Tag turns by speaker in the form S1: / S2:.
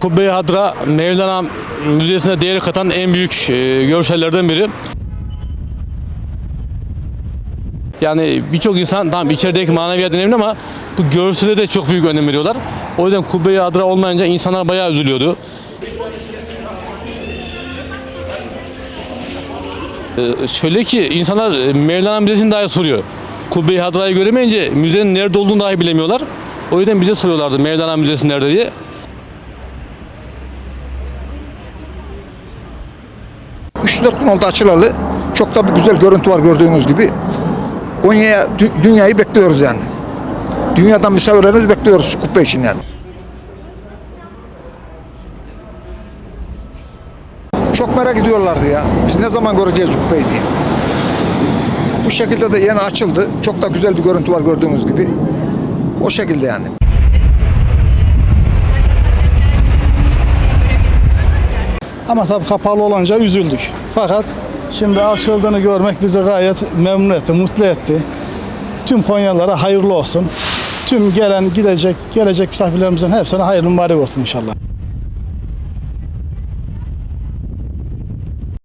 S1: Kubbe-i Hadra Mevlana Müzesi'ne değeri katan en büyük e, görsellerden biri. Yani birçok insan tamam içerideki maneviyat önemli ama bu görsele de çok büyük önem veriyorlar. O yüzden Kubbe-i Hadra olmayınca insanlar bayağı üzülüyordu. Ee, şöyle ki insanlar e, Mevlana Müzesi'ni dahi soruyor. Kubbe-i Hadra'yı göremeyince müzenin nerede olduğunu dahi bilemiyorlar. O yüzden bize soruyorlardı Mevlana Müzesi nerede diye.
S2: 3-4 gün oldu açılalı. Çok da bir güzel görüntü var gördüğünüz gibi. Konya'ya, dü- dünyayı bekliyoruz yani. Dünyadan misafirlerimizi bekliyoruz şu kubbe için yani. Çok merak ediyorlardı ya. Biz ne zaman göreceğiz kubbeyi diye. Bu şekilde de yeni açıldı. Çok da güzel bir görüntü var gördüğünüz gibi. O şekilde yani.
S3: Ama tabii kapalı olunca üzüldük. Fakat şimdi açıldığını görmek bizi gayet memnun etti, mutlu etti. Tüm Konyalılara hayırlı olsun. Tüm gelen, gidecek, gelecek misafirlerimizin hepsine hayırlı mübarek olsun inşallah.